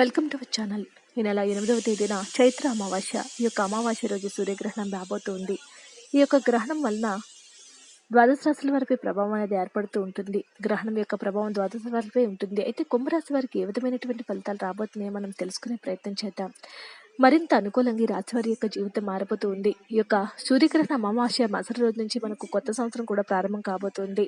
Welcome to our channel. ఈ నెల ఎనిమిదవ తేదీన చైత్ర అమావాస్య ఈ యొక్క అమావాస్య రోజు సూర్యగ్రహణం రాబోతుంది. ఈ యొక్క గ్రహణం వలన ద్వాదశ రాశుల వారిపై ప్రభావం అనేది ఏర్పడుతూ ఉంటుంది. గ్రహణం యొక్క ప్రభావం ద్వాదశ వారిపై ఉంటుంది. అయితే కుంభరాశి వారికి ఏ విధమైనటువంటి ఫలితాలు రాబోతున్నాయో మనం తెలుసుకునే ప్రయత్నం చేద్దాం. మరింత అనుకూలంగా ఈ రాశివారి యొక్క జీవితం మారబోతూ ఉంది ఈ యొక్క సూర్యగ్రహణ అమావాస్య మసరి రోజు నుంచి మనకు కొత్త సంవత్సరం కూడా ప్రారంభం కాబోతుంది.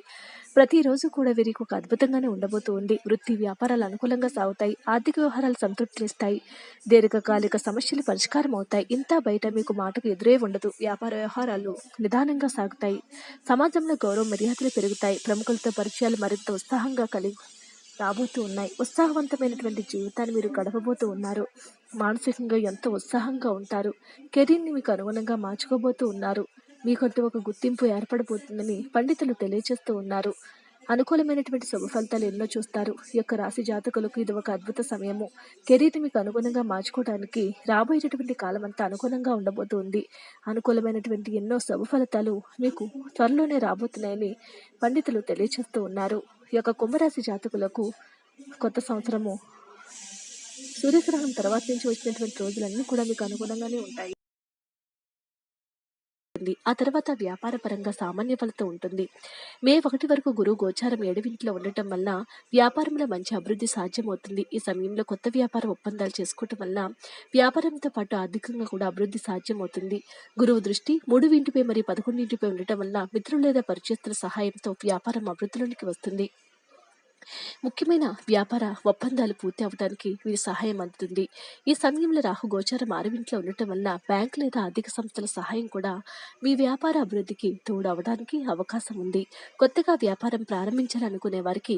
ప్రతిరోజు కూడా వీరికి ఒక అద్భుతంగానే ఉండబోతూ ఉంది వృత్తి వ్యాపారాలు అనుకూలంగా సాగుతాయి. ఆర్థిక వ్యవహారాలు సంతృప్తినిస్తాయి దీర్ఘకాలిక సమస్యలు పరిష్కారం అవుతాయి. ఇంత బయట మీకు మాటకు ఎదురే ఉండదు. వ్యాపార వ్యవహారాలు నిదానంగా సాగుతాయి. సమాజంలో గౌరవ మర్యాదలు పెరుగుతాయి. ప్రముఖులతో పరిచయాలు మరింత ఉత్సాహంగా కలిగి రాబోతూ ఉన్నాయి. ఉత్సాహవంతమైనటువంటి జీవితాన్ని మీరు గడపబోతూ ఉన్నారు. మానసికంగా ఎంతో ఉత్సాహంగా ఉంటారు? కెరీర్ని మీకు అనుగుణంగా మార్చుకోబోతూ ఉన్నారు. మీకంటూ ఒక గుర్తింపు ఏర్పడబోతుందని పండితులు తెలియజేస్తూ ఉన్నారు. అనుకూలమైనటువంటి శుభ ఫలితాలు ఎన్నో చూస్తారు. ఈ యొక్క రాశి జాతకులకు ఇది ఒక అద్భుత సమయము. కెరీర్ని మీకు అనుగుణంగా మార్చుకోవడానికి రాబోయేటటువంటి కాలం అంతా అనుకూలంగా ఉండబోతుంది అనుకూలమైనటువంటి ఎన్నో శుభ ఫలితాలు మీకు త్వరలోనే రాబోతున్నాయని పండితులు తెలియజేస్తూ ఉన్నారు. ఈ యొక్క కుంభరాశి జాతకులకు కొత్త సంవత్సరము సూర్యగ్రహణం తర్వాత నుంచి వచ్చినటువంటి రోజులన్నీ కూడా మీకు అనుగుణంగానే ఉంటాయి. ఆ తర్వాత వ్యాపార పరంగా సామాన్య ఫలితం ఉంటుంది. మే ఒకటి వరకు గురువు గోచారం ఏడవింట్లో ఉండటం వల్ల వ్యాపారంలో మంచి అభివృద్ధి సాధ్యమవుతుంది. ఈ సమయంలో కొత్త వ్యాపార ఒప్పందాలు చేసుకోవటం వల్ల వ్యాపారంతో పాటు ఆర్థికంగా కూడా అభివృద్ధి సాధ్యమవుతుంది. గురువు దృష్టి మూడు ఇంటిపై మరియు పదకొండింటిపై ఉండటం వల్ల మిత్రులు లేదా పరిచయస్తుల సహాయంతో వ్యాపారం అభివృద్ధిలోనికి వస్తుంది. ముఖ్యమైన వ్యాపార ఒప్పందాలు పూర్తి అవడానికి వీరి సహాయం అందుతుంది. ఈ సమయంలో రాహు గోచారం ఆరవింట్లో ఉండటం వల్ల బ్యాంక్ లేదా ఆర్థిక సంస్థల సహాయం కూడా మీ వ్యాపార అభివృద్ధికి తోడవడానికి అవకాశం ఉంది. కొత్తగా వ్యాపారం ప్రారంభించాలనుకునే వారికి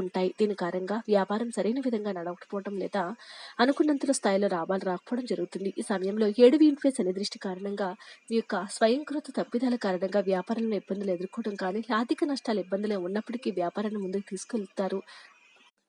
ఉంటాయి. దీని కారణంగా వ్యాపారం సరైన విధంగా నడవకపోవడం లేదా అనుకున్నంతలో స్థాయిలో లాభాలు రాకపోవడం జరుగుతుంది. ఈ సమయంలో ఏడు వీంపై శని దృష్టి కారణంగా మీ యొక్క స్వయంకృత తప్పిదాల కారణంగా వ్యాపారంలో ఇబ్బందులు ఎదుర్కోవడం కానీ ఆర్థిక నష్టాలు ఇబ్బందులు ఉన్నప్పటికీ వ్యాపారాన్ని ముందుకు తీసుకెళ్తారు.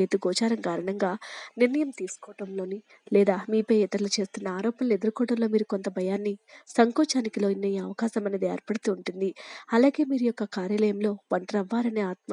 కేతు గోచారం కారణంగా నిర్ణయం తీసుకోవటంలోని లేదా మీపై ఇతరులు చేస్తున్న ఆరోపణలు ఎదుర్కోవడంలో మీరు కొంత భయాన్ని సంకోచానికి లోనయ్యే అవకాశం అనేది ఏర్పడుతూ ఉంటుంది. అలాగే మీరు యొక్క కార్యాలయంలో ఒంటరవ్వారనే ఆత్మ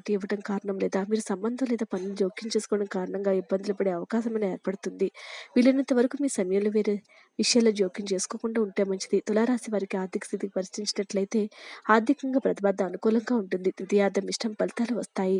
ఇవ్వడం కారణం లేదా మీరు సంబంధం లేదా పనులు జోక్యం చేసుకోవడం కారణంగా ఇబ్బందులు పడే అవకాశం అనేది ఏర్పడుతుంది. వీలైనంత వరకు మీ సమయంలో వేరే విషయాల్లో జోక్యం చేసుకోకుండా ఉంటే మంచిది. తులారాశి వారికి ఆర్థిక స్థితికి పరిశీలించినట్లయితే ఆర్థికంగా ప్రతిబద్ధ అనుకూలంగా ఉంటుంది. ద్వితీయార్థం ఇష్టం ఫలితాలు వస్తాయి.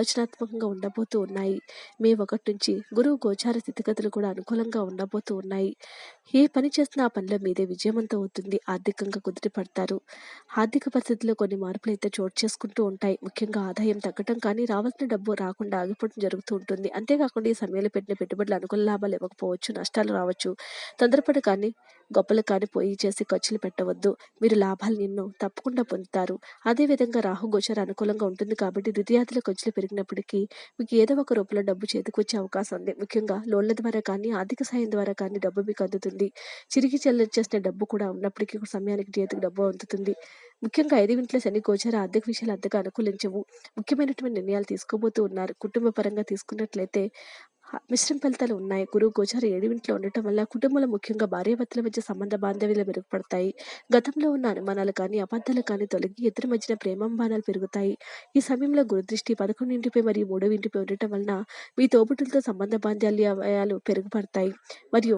ఆలోచనాత్మకంగా ఉండబోతూ ఉన్నాయి. మే ఒకటి నుంచి గురువు గోచార స్థితిగతులు కూడా అనుకూలంగా ఉండబోతూ ఉన్నాయి. ఏ పని చేసినా ఆ పనిలో మీదే విజయవంతం అవుతుంది. ఆర్థికంగా కుదిరి పడతారు. ఆర్థిక పరిస్థితుల్లో కొన్ని మార్పులు అయితే చోటు చేసుకుంటూ ఉంటాయి. ముఖ్యంగా ఆదాయం తగ్గటం కానీ రావాల్సిన డబ్బు రాకుండా ఆగిపోవడం జరుగుతూ ఉంటుంది. అంతేకాకుండా ఈ సమయంలో పెట్టిన పెట్టుబడులు అనుకూల లాభాలు ఇవ్వకపోవచ్చు నష్టాలు రావచ్చు. తొందరపడి కానీ గొప్పలు కాని పోయి చేసి ఖర్చులు పెట్టవద్దు. మీరు లాభాలు నిన్ను తప్పకుండా పొందుతారు. అదేవిధంగా రాహు గోచర అనుకూలంగా ఉంటుంది కాబట్టి ద్వితీయాదుల ఖర్చులు పెరిగినప్పటికీ మీకు ఏదో ఒక రూపంలో డబ్బు చేతికి వచ్చే అవకాశం ఉంది. ముఖ్యంగా లోన్ల ద్వారా కానీ ఆర్థిక సాయం ద్వారా కానీ డబ్బు మీకు అందుతుంది. చిరిగి చెల్లించేసిన డబ్బు కూడా ఉన్నప్పటికీ సమయానికి చేతికి డబ్బు అందుతుంది. ముఖ్యంగా ఐదు ఇంట్లో శని గోచర ఆర్థిక విషయాలు అంతగా అనుకూలించవు. ముఖ్యమైనటువంటి నిర్ణయాలు తీసుకోబోతూ ఉన్నారు. కుటుంబ పరంగా తీసుకున్నట్లయితే మిశ్రమ ఫలితాలు ఉన్నాయి. గురువు గోచార ఏడింట్లో ఉండటం వల్ల కుటుంబంలో ముఖ్యంగా భార్యాభర్తల మధ్య సంబంధ బాంధవ్యాలు మెరుగుపడతాయి. గతంలో ఉన్న అనుమానాలు కానీ అబద్ధాలు కానీ తొలగి ఇద్దరి మధ్యన ప్రేమాభిమానాలు పెరుగుతాయి. ఈ సమయంలో గురుదృష్టి పదకొండింటిపై మరియు మూడవ ఇంటిపై ఉండటం వలన మీ తోబుట్టులతో సంబంధ బాంధవ్యాలు పెరుగుపడతాయి. మరియు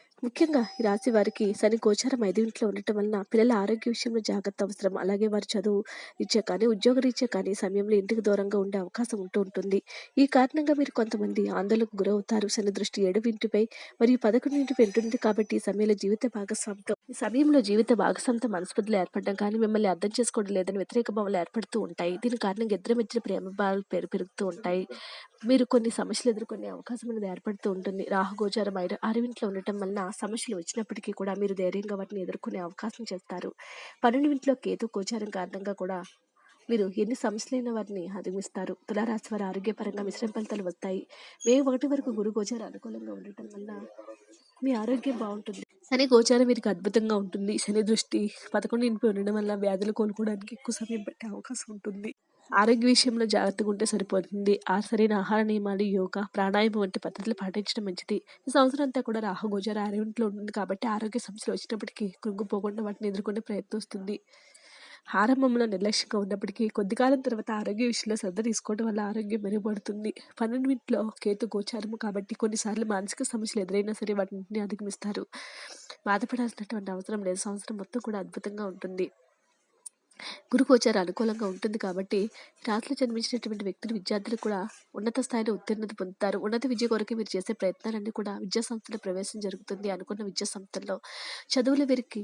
ముఖ్యంగా ఈ రాశి వారికి శని గోచారం ఐదు ఇంట్లో ఉండటం వలన పిల్లల ఆరోగ్య విషయంలో జాగ్రత్త అవసరం. అలాగే వారి చదువు రీత్యా కానీ ఉద్యోగ రీత్యా కానీ సమయంలో ఇంటికి దూరంగా ఉండే అవకాశం ఉంటూ ఉంటుంది. ఈ కారణంగా మీరు కొంతమంది ఆందోళనకు గురవుతారు. శని దృష్టి ఏడు ఇంటిపై మరియు పదకొండు ఇంటిపై ఉంటుంది కాబట్టి ఈ సమయంలో జీవిత భాగస్వామితో ఈ సమయంలో జీవిత భాగస్వామితో మనస్పర్ధలు ఏర్పడడం కానీ మిమ్మల్ని అర్థం చేసుకోవడం లేదని వ్యతిరేక భావాలు ఏర్పడుతూ ఉంటాయి. దీని కారణంగా ఇద్దరు మధ్య ప్రేమ భావాలు పెరుగుతూ ఉంటాయి. మీరు కొన్ని సమస్యలు ఎదుర్కొనే అవకాశం అనేది ఏర్పడుతూ ఉంటుంది. రాహుగోచారం అయిన అరవింట్లో ఉండటం వలన సమస్యలు వచ్చినప్పటికీ కూడా మీరు ధైర్యంగా వాటిని ఎదుర్కొనే అవకాశం చేస్తారు. పన్నెండింట్లో కేతు గోచారం కారణంగా కూడా మీరు ఎన్ని సమస్యలైన వాటిని అధిగమిస్తారు. తులారాశి వారి ఆరోగ్యపరంగా మిశ్రమ ఫలితాలు వస్తాయి. మే ఒకటి వరకు గురు గోచారం అనుకూలంగా ఉండటం వల్ల మీ ఆరోగ్యం బాగుంటుంది. శని గోచారం వీరికి అద్భుతంగా ఉంటుంది. శని దృష్టి పదకొండు ఇంటి ఉండడం వల్ల వ్యాధులు కోలుకోవడానికి ఎక్కువ సమయం పట్టే అవకాశం ఉంటుంది. ఆరోగ్య విషయంలో జాగ్రత్తగా ఉంటే సరిపోతుంది. ఆ సరైన ఆహార నియమాలు యోగా ప్రాణాయామం వంటి పద్ధతులు పాటించడం మంచిది. ఈ సంవత్సరం అంతా కూడా రాహు గోచార ఆరోగ్యంలో ఉంటుంది కాబట్టి ఆరోగ్య సమస్యలు వచ్చినప్పటికీ కృంగిపోకుండా వాటిని ఎదుర్కొనే ప్రయత్నిస్తుంది ఆరంభంలో నిర్లక్ష్యంగా ఉన్నప్పటికీ కొద్ది కాలం తర్వాత ఆరోగ్య విషయంలో శ్రద్ధ తీసుకోవడం వల్ల ఆరోగ్యం మెరుగుపడుతుంది. పన్నెండింటిలో కేతు గోచారము కాబట్టి కొన్నిసార్లు మానసిక సమస్యలు ఎదురైనా సరే వాటిని అధిగమిస్తారు. బాధపడాల్సినటువంటి అవసరం లేదు. సంవత్సరం మొత్తం కూడా అద్భుతంగా ఉంటుంది. గురు అనుకూలంగా ఉంటుంది కాబట్టి రాత్రిలో జన్మించినటువంటి వ్యక్తులు విద్యార్థులు కూడా ఉన్నత స్థాయిలో ఉత్తీర్ణత పొందుతారు. ఉన్నత విద్య కొరకు మీరు చేసే ప్రయత్నాలన్నీ కూడా విద్యా సంస్థలో ప్రవేశం జరుగుతుంది అనుకున్న విద్యా సంస్థల్లో. చదువుల వీరికి